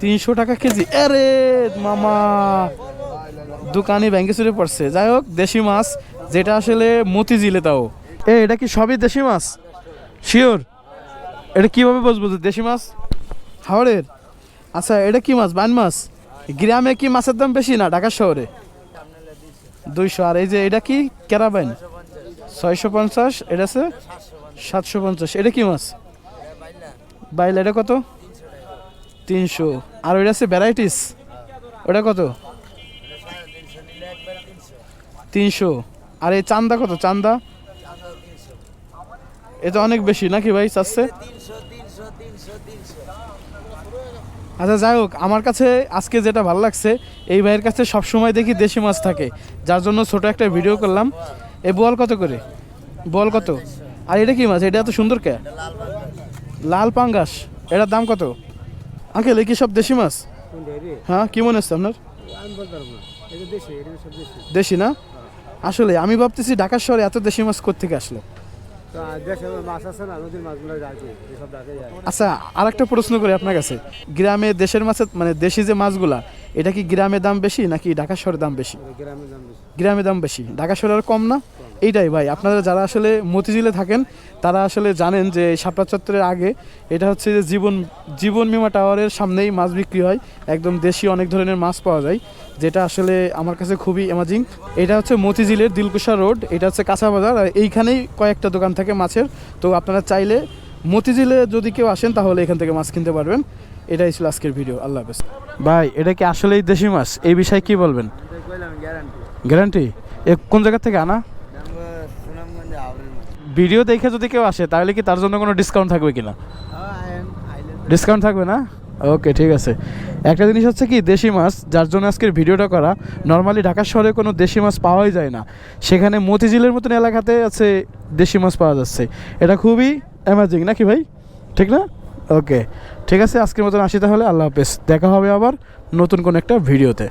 তিনশো টাকা কেজি। আরে মামা দোকানি ব্যাংকে চুরে পড়ছে। যাই হোক, দেশি মাছ, যেটা আসলে মতিঝিলে তাও। এ, এটা কি সবই দেশি মাছ? শিওর এটা কীভাবে বুঝব যে দেশি মাছ? হাওড়ের। আচ্ছা এটা কি মাছ? বান মাছ? গ্রামে কি মাছের দাম বেশি না ঢাকা শহরে? দুইশো। আর এই যে, এটা কি? ক্যারাবাইন? ছয়শো পঞ্চাশ। এটা আছে সাতশো পঞ্চাশ। এটা কি মাছ? বাইল, এটা কত? তিনশো। আর ওইটা আছে ভ্যারাইটিস ওটা কত? তিনশো। আর এই চান্দা কত? চান্দা? এটা অনেক বেশি নাকি ভাই চাচ্ছে? আচ্ছা যাই হোক, আমার কাছে আজকে যেটা ভালো লাগছে, এই ভাইয়ের কাছে সবসময় দেখি দেশি মাছ থাকে। যার জন্য ছোট একটা ভিডিও করলাম। এ বল কত করে? বল কত? আর এটা কি মাছ? এটা এত সুন্দর কে? লাল পাঙ্গাস। এটার দাম কত? আঙ্কেল এই কি সব দেশি মাছ? হ্যাঁ কি মনে হচ্ছে আপনার? দেশে না? আসলে আমি ভাবতেছি ঢাকার শহরে এত দেশি মাছ কোথেকে আসলো? আচ্ছা আর একটা প্রশ্ন করি আপনার কাছে। গ্রামে দেশের মাছের মানে দেশি যে মাছগুলা এটা কি গ্রামে দাম বেশি নাকি ঢাকা শহরে দাম বেশি? দাম বেশি। গ্রামে দাম বেশি। ঢাকা শহরে আর কম না? এইটাই ভাই। আপনারা যারা আসলে মতিঝিলে থাকেন তারা আসলে জানেন যে শাপলা চত্বরের আগে এটা হচ্ছে যে জীবন জীবন বিমা টাওয়ারের সামনেই মাছ বিক্রি হয়। একদম দেশি অনেক ধরনের মাছ পাওয়া যায় যেটা আসলে আমার কাছে খুবই অ্যামাজিং এটা হচ্ছে মতিঝিলের দিলকুশা রোড এটা হচ্ছে কাঁচা বাজার আর এইখানেই কয়েকটা দোকান থাকে মাছের। তো আপনারা চাইলে মতিঝিলে যদি কেউ আসেন তাহলে এখান থেকে মাছ কিনতে পারবেন। এটাই ছিল আজকের ভিডিও আল্লাহ হাফেজ। ভাই এটা কি আসলেই দেশি মাছ? এই বিষয়ে কি বলবেন? গ্যারান্টি গ্যারান্টি এ কোন জায়গা থেকে আনা? ভিডিও দেখে যদি কেউ আসে তাহলে কি তার জন্য কোনো ডিসকাউন্ট থাকবে কিনা? আইন আইল্যান্ড ডিসকাউন্ট থাকবে না? ওকে ঠিক আছে। একটা জিনিস হচ্ছে কি দেশি মাছ যার জন্য আজকের ভিডিওটা করা নর্মালি ঢাকা শহরে কোনো দেশি মাছ পাওয়াই যায় না। সেখানে মতিঝিলের মতন এলাকাতে আছে দেশি মাছ পাওয়া যাচ্ছে। এটা খুবই অ্যামাজিং নাকি ভাই? ঠিক না? ওকে ঠিক আছে আজকের মতন আসি তাহলে আল্লাহ হাফেজ। দেখা হবে আবার নতুন কোনো একটা ভিডিওতে।